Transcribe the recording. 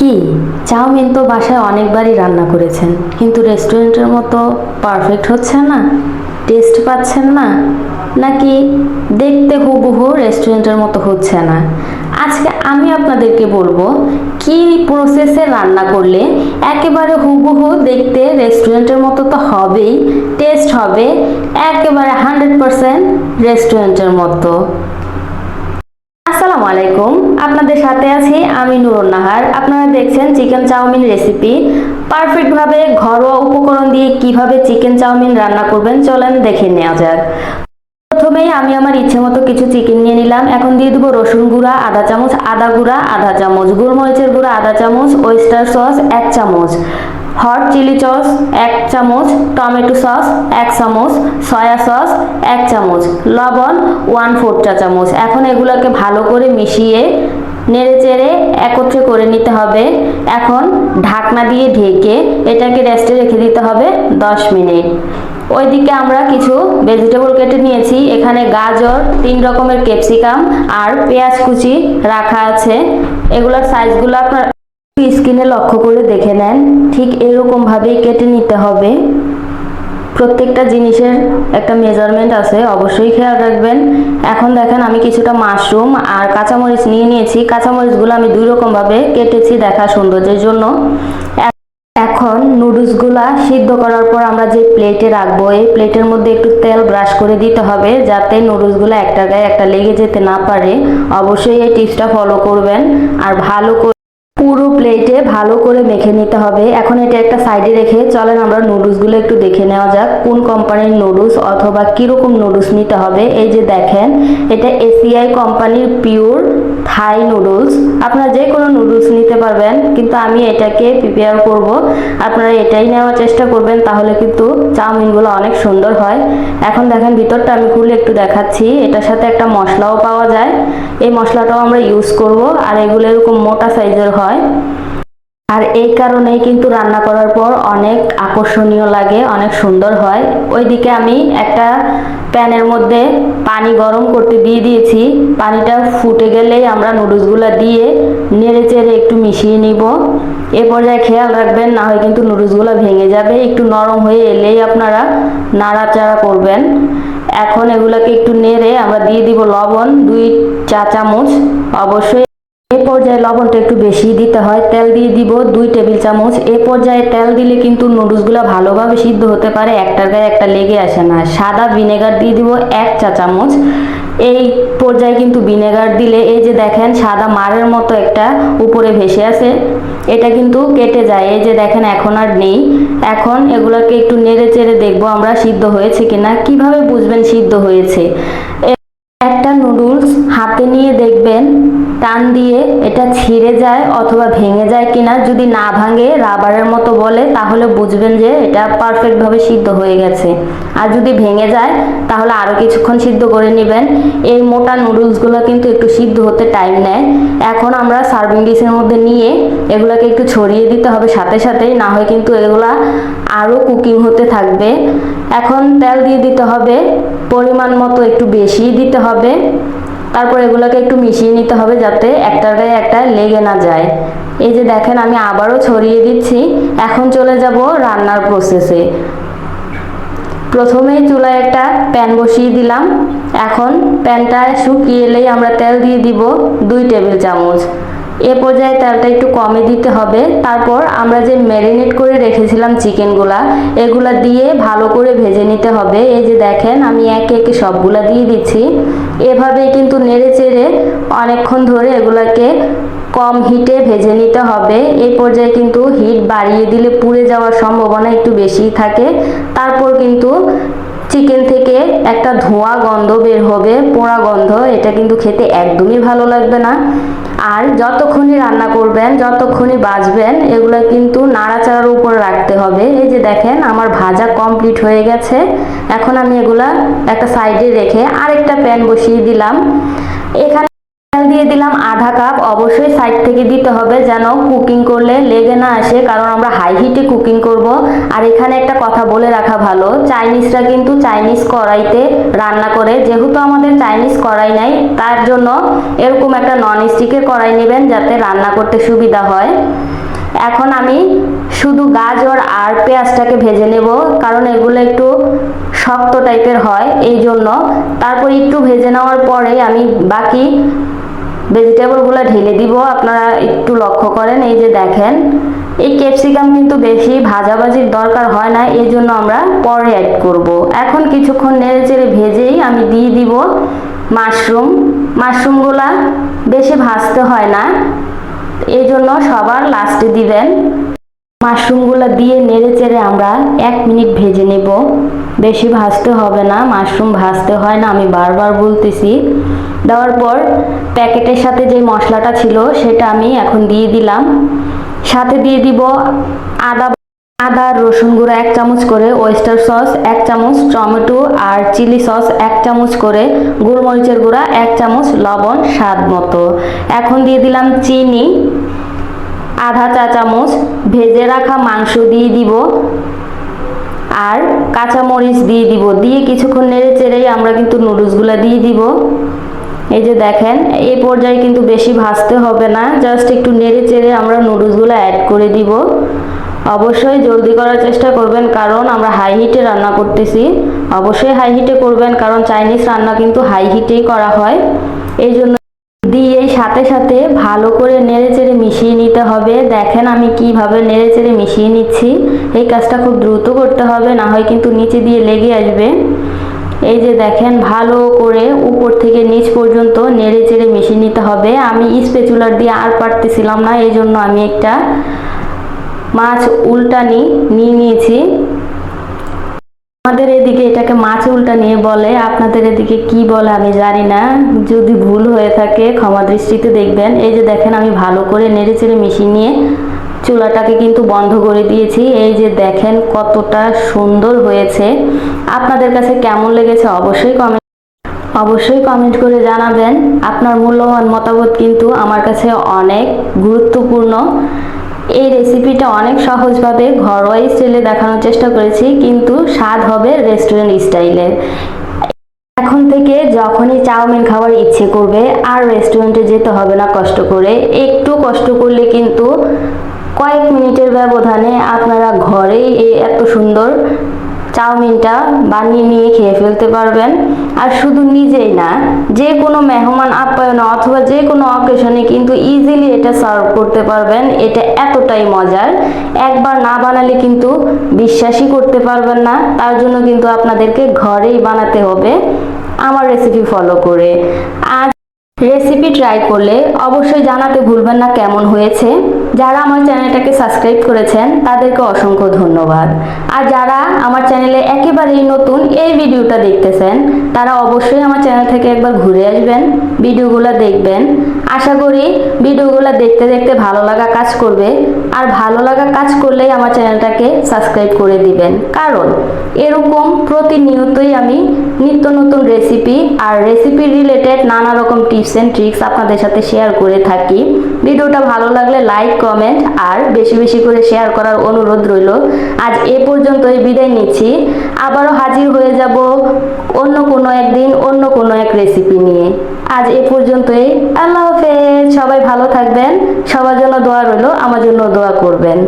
কি? চাউমিন তো বাসায় অনেকবারই রান্না করেছেন, কিন্তু রেস্টুরেন্টের মতো পারফেক্ট হচ্ছে না? টেস্ট পাচ্ছেন না? নাকি দেখতে হুবহু রেস্টুরেন্টের মতো হচ্ছে না? আজকে আমি আপনাদেরকে বলব, কি প্রসেসে রান্না করলে একেবারে হুবহু দেখতে রেস্টুরেন্টের মতো তো হবেই টেস্ট হবে, একেবারে হান্ড্রেড পারসেন্ট রেস্টুরেন্টের মতো। আসসালামু আলাইকুম। আপনাদের সাথে আছি আমি নুরুন নাহার। আপনারা দেখছেন চিকেন চাউমিন রেসিপি। পারফেক্টভাবে ঘরোয়া উপকরণ দিয়ে কীভাবে চিকেন চাউমিন রান্না করবেন চলেন দেখে নেওয়া যাক। প্রথমেই আমি আমার ইচ্ছে মতো কিছু চিকেন নিয়ে নিলাম। এখন দিয়ে দেবো রসুন গুঁড়া আধা চামচ, আদা গুঁড়া, আধা চামচ, গোলমরিচের গুঁড়া, আধা চামচ, ওয়েস্টার সস, এক চামচ। হট চিলি সস এক চামচ টমেটো সস এক চামচ সয়া সস এক চামচ, লবণ ওয়ান ফোর চা চামচ। এখন এগুলোকে ভালো করে মিশিয়ে নেড়ে চেড়ে একত্রে করে নিতে হবে। এখন ঢাকনা দিয়ে ঢেকে এটাকে রেস্টে রেখে দিতে হবে দশ মিনিট। ওইদিকে আমরা কিছু ভেজিটেবল কেটে নিয়েছি। এখানে গাজর, তিন রকমের ক্যাপসিকাম আর পেঁয়াজ কুচি রাখা আছে। এগুলোর সাইজগুলো আপনার স্ক্রিনে লক্ষ্য করে দেখে নেন, ঠিক এরকম ভাবেই কেটে নিতে হবে। প্রত্যেকটা জিনিসের একটা মেজারমেন্ট আছে, অবশ্যই খেয়াল রাখবেন। এখন দেখেন আমি কিছুটা মাশরুম আর কাঁচামরিচ নিয়ে নিয়েছি। কাঁচামরিচগুলো আমি দুই রকম ভাবে কেটেছি দেখা সৌন্দর্যের জন্য। এখন নুডলসগুলা সিদ্ধ করার পর আমরা যে প্লেটে রাখব, এই প্লেটের মধ্যে একটু তেল ব্রাশ করে দিতে হবে যাতে নুডলসগুলো একটা গায়ে একটা লেগে যেতে না পারে। অবশ্যই এই টিপসটা ফলো করবেন আর ভালো করে পুরো প্লেটে ভালো করে মেখে নিতে হবে। এখন এটা একটা সাইডে রেখে চলেন আমরা নুডলসগুলো একটু দেখে নেওয়া যাক, কোন কোম্পানির নুডলস অথবা কীরকম নুডলস নিতে হবে। এই যে দেখেন, এটা এসিআই কোম্পানির পিওর থাই নুডলস। আপনারা যে কোনো নুডলস নিতে পারবেন, কিন্তু আমি এটাকে প্রিপেয়ার করব। আপনারা এটাই নেওয়ার চেষ্টা করবেন, তাহলে কিন্তু চাউমিনগুলো অনেক সুন্দর হয়। এখন দেখেন ভিতরটা আমি খুলে একটু দেখাচ্ছি। এটার সাথে একটা মশলাও পাওয়া যায়। এই মশলাটাও আমরা ইউজ করব, আর এগুলো এরকম মোটা সাইজের হয়। আর এই কারণেই কিন্তু রান্না করার পর অনেক আকর্ষণীয় লাগে, অনেক সুন্দর হয়। ওইদিকে আমি একটা প্যানের মধ্যে পানি গরম করতে দিয়ে দিয়েছি। পানিটা ফুটে গেলেই আমরা নুডলসগুলো দিয়ে নেড়ে চেড়ে একটু মিশিয়ে নিব। এ পর্যায়ে খেয়াল রাখবেন, না হয় কিন্তু নুডলসগুলো ভেঙে যাবে। একটু নরম হয়ে এলেই আপনারা নাড়াচাড়া করবেন। এখন এগুলোকে একটু নেড়ে আমরা দিয়ে দিব লবণ, দুই চা চামচ অবশ্যই পর্যায়ে লবণটা একটু বেশি দিতে হয়। তেল দিয়ে দিব দুই টেবিল চামচ। এ পর্যায়ে তেল দিলে কিন্তু নুডলসগুলো ভালোভাবে সিদ্ধ হতে পারে। একটার গায়ে একটা লেগে আসে না। সাদা ভিনেগার দিয়ে দিব এক চা চামচ। এই পর্যায়ে কিন্তু ভিনেগার দিলে এই যে দেখেন, সাদা মারের মতো একটা উপরে ভেসে আছে এটা কিন্তু কেটে যায়। এই যে দেখেন, এখন আর নেই। এখন এগুলোকে একটু নেড়ে চেড়ে দেখব আমরা সিদ্ধ হয়েছে কিনা। কীভাবে বুঝবেন সিদ্ধ হয়েছে? একটা নুডলস হাতে নিয়ে দেখবেন, টান দিয়ে এটা ছিঁড়ে যায় অথবা ভেঙে যায় কিনা, যদি না ভাঙে, রাবারের মতো বলে, তাহলে বুঝবেন যে এটা পারফেক্টভাবে সিদ্ধ হয়ে গেছে। আর যদি ভেঙে যায়, তাহলে আরও কিছুক্ষণ সিদ্ধ করে নেবেন। এই মোটা নুডলসগুলো কিন্তু একটু সিদ্ধ হতে টাইম নেয়। এখন আমরা সার্ভিং ডিশের মধ্যে নিয়ে এগুলোকে একটু ছড়িয়ে দিতে হবে সাথে সাথেই, না হয় কিন্তু এগুলা আরও কুকিং হতে থাকবে। এখন তেল দিয়ে দিতে হবে, পরিমাণ মতো একটু বেশি দিতে হবে। তারপর এগুলোকে একটু মিশিয়ে নিতে হবে যাতে একটার গায়ে একটা লেগে না যায়। এই যে দেখেন, আমি আবারও ছড়িয়ে দিচ্ছি। এখন চলে যাব রান্নার প্রসেসে প্রথমে চুলায় একটা প্যান বসিয়ে দিলাম। এখন প্যানটা শুকিয়ে এলেই আমরা তেল দিয়ে দিব দুই টেবিল চামচ। এ পর্যায়ে তেলটা একটু কমে দিতে হবে। তারপর আমরা যে ম্যারিনেট করে রেখেছিলাম চিকেনগুলা, এগুলা দিয়ে ভালো করে ভেজে নিতে হবে। এই যে দেখেন, আমি একে একে সবগুলা দিয়ে দিচ্ছি। এভাবেই কিন্তু নেড়ে চেড়ে অনেকক্ষণ ধরে এগুলাকে কম হিটে ভেজে নিতে হবে। এই পর্যায়ে কিন্তু হিট বাড়িয়ে দিলে পুড়ে যাওয়ার সম্ভাবনা একটু বেশি থাকে। তারপর কিন্তু চিকেন থেকে একটা ধোঁয়া গন্ধ বের হবে, পোড়া গন্ধ, এটা কিন্তু খেতে একদমই ভালো লাগবে না। আর যতক্ষণই রান্না করবেন, যতক্ষণই বাজবেন, এগুলো কিন্তু নাড়াচাড়ার উপর রাখতে হবে। এই যে দেখেন, আমার ভাজা কমপ্লিট হয়ে গেছে। এখন আমি এগুলা একটা সাইডে রেখে আরেকটা প্যান বসিয়ে দিলাম। এখানে তেল দিয়ে দিলাম আধা কাপ। অবশ্যই সাইড থেকে দিতে হবে যেন কুকিং করলে লেগে না আসে, কারণ আমরা হাই হিটে কুকিং করব। আর এখানে একটা কথা বলে রাখা ভালো চাইনিজরা কিন্তু চাইনিজ কড়াইতে রান্না করে। যেহেতু আমাদের চাইনিজ কড়াই নাই, তার জন্য এরকম একটা নন স্টিকের কড়াই নেবেন যাতে রান্না করতে সুবিধা হয়। এখন আমি শুধু গাজর আর পেঁয়াজটাকে ভেজে নেব, কারণ এগুলো একটু শক্ত টাইপের হয় এই জন্য তারপর একটু ভেজে নেওয়ার পরে আমি বাকি ভেজিটেবলগুলো ঢেলে দিব। আপনারা একটু লক্ষ্য করেন, এই যে দেখেন, এই ক্যাপসিকাম কিন্তু বেশি ভাজাভাজির দরকার হয় না, এই জন্য আমরা পরে অ্যাড করব। এখন কিছুক্ষণ নেড়ে চেড়ে ভেজেই আমি দিয়ে দিব মাশরুম মাশরুমগুলা বেশি ভাজতে হয় না, এই জন্য সবার লাস্টে দিবেন। মাশরুমগুলো দিয়ে নেড়ে চেড়ে আমরা এক মিনিট ভেজে নেব। বেশি ভাজতে হবে না, মাশরুম ভাজতে হয় না, আমি বারবার বলতেছি। দেওয়ার পর প্যাকেটের সাথে যে মশলাটা ছিল সেটা আমি এখন দিয়ে দিলাম। সাথে দিয়ে দিব আদা আদা, রসুন গুঁড়ো এক চামচ করে ওয়েস্টার সস এক চামচ টমেটো আর চিলি সস এক চামচ করে গোলমরিচের গুঁড়া, এক চামচ লবণ স্বাদ মতো। এখন দিয়ে দিলাম চিনি, আধা চা চামচ ভেজে রাখা মাংস দিয়ে দিব আর কাঁচামরিচ দিয়ে দিব। দিয়ে কিছুক্ষণ নেড়ে চেড়েই আমরা কিন্তু নুডলসগুলো দিয়ে দিব। এই যে দেখেন, এই পর্যায়ে কিন্তু বেশি ভাজতে হবে না, জাস্ট একটু নেড়ে চেড়ে আমরা নুডলসগুলো অ্যাড করে দিব। অবশ্যই জলদি করার চেষ্টা করবেন, কারণ আমরা হাই হিটে রান্না করতেছি। অবশ্যই হাই হিটে করবেন, কারণ চাইনিজ রান্না কিন্তু হাই হিটেই করা হয়। এই জন্য দিয়ে সাথে সাথে ভালো করে নেড়ে চেড়ে মিশিয়ে নিতে হবে। দেখেন আমি কীভাবে নেড়ে চেড়ে মিশিয়ে নিচ্ছি। এই কাজটা খুব দ্রুত করতে হবে, না হয় কিন্তু নিচে দিয়ে লেগে আসবে। এই যে দেখেন, ভালো করে উপর থেকে নিচ পর্যন্ত নেড়ে চেড়ে মিশিয়ে নিতে হবে। আমি স্পেচুলার দিয়ে আর পারতেছিলাম না, এই জন্য আমি একটা মাছ উল্টানি নিয়ে নিয়েছি। আমাদের এদিকে এটাকে মাছ উল্টা নিয়ে বলে, আপনাদের এদিকে কি বলে আমি জানি না। যদি ভুল হয়ে থাকে, ক্ষমা দৃষ্টিতে দেখবেন। এই যে দেখেন, আমি ভালো করে নেড়ে চেড়ে মিশিয়ে নিয়ে চুলাটাকে কিন্তু বন্ধ করে দিয়েছি। এই যে দেখেন কতটা সুন্দর হয়েছে। আপনাদের কাছে কেমন লেগেছে অবশ্যই কমেন্ট অবশ্যই কমেন্ট করে জানাবেন। আপনার মূল্যবান মতামত কিন্তু আমার কাছে অনেক গুরুত্বপূর্ণ। এই রেসিপিটা অনেক সহজভাবে ঘরোয়া স্টাইলে দেখানোর চেষ্টা করেছি, কিন্তু স্বাদ হবে রেস্টুরেন্ট স্টাইলের এখন থেকে যখনই চাউমিন খাওয়ার ইচ্ছে করবে, আর রেস্টুরেন্টে যেতে হবে না কষ্ট করে। একটু কষ্ট করলে কিন্তু কয়েক মিনিটের ব্যবধানে আপনারা ঘরেই এত সুন্দর চাউমিনটা বানিয়ে নিয়ে খেয়ে ফেলতে পারবেন। আর শুধু নিজেই না, যে কোনো মেহমান আপ্যায়ন অথবা যে কোনো অকেশনে কিন্তু ইজিলি এটা সার্ভ করতে পারবেন। এটা এতটাই মজার। একবার না বানালে কিন্তু বিশ্বাসই করতে পারবেন না। তার জন্য কিন্তু আপনাদেরকে ঘরেই বানাতে হবে। আমার রেসিপি ফলো করে। আজ রেসিপি ট্রাই করলে অবশ্যই জানাতে ভুলবেন না কেমন হয়েছে। যারা আমার চ্যানেলটাকে সাবস্ক্রাইব করেছেন, তাদেরকে অসংখ্য ধন্যবাদ। আর যারা আমার চ্যানেলে একেবারেই নতুন এই ভিডিওটা দেখতেছেন, তারা অবশ্যই আমার চ্যানেল থেকে একবার ঘুরে আসবেন, ভিডিওগুলো দেখবেন। আশা করি ভিডিওগুলো দেখতে দেখতে ভালো লাগা কাজ করবে, আর ভালো লাগা কাজ করলেই আমার চ্যানেলটাকে সাবস্ক্রাইব করে দিবেন। কারণ এরকম প্রতিনিয়তই আমি নিত্য নতুন রেসিপি আর রেসিপি রিলেটেড নানা রকম টিপস অ্যান্ড ট্রিক্স আপনাদের সাথে শেয়ার করে থাকি। ভিডিওটা ভালো লাগলে লাইক কমেন্ট আর বেশি বেশি করে শেয়ার করার অনুরোধ রইল। আজ এ পর্যন্তই বিদায় নিচ্ছি। আবারও হাজির হয়ে যাব অন্য কোনো একদিন, অন্য কোনো এক রেসিপি নিয়ে। আজ এ পর্যন্তই। আল্লাহ হাফেজ। সবাই ভালো থাকবেন। সবার জন্য দোয়া রইল। আমার জন্য দোয়া করবেন।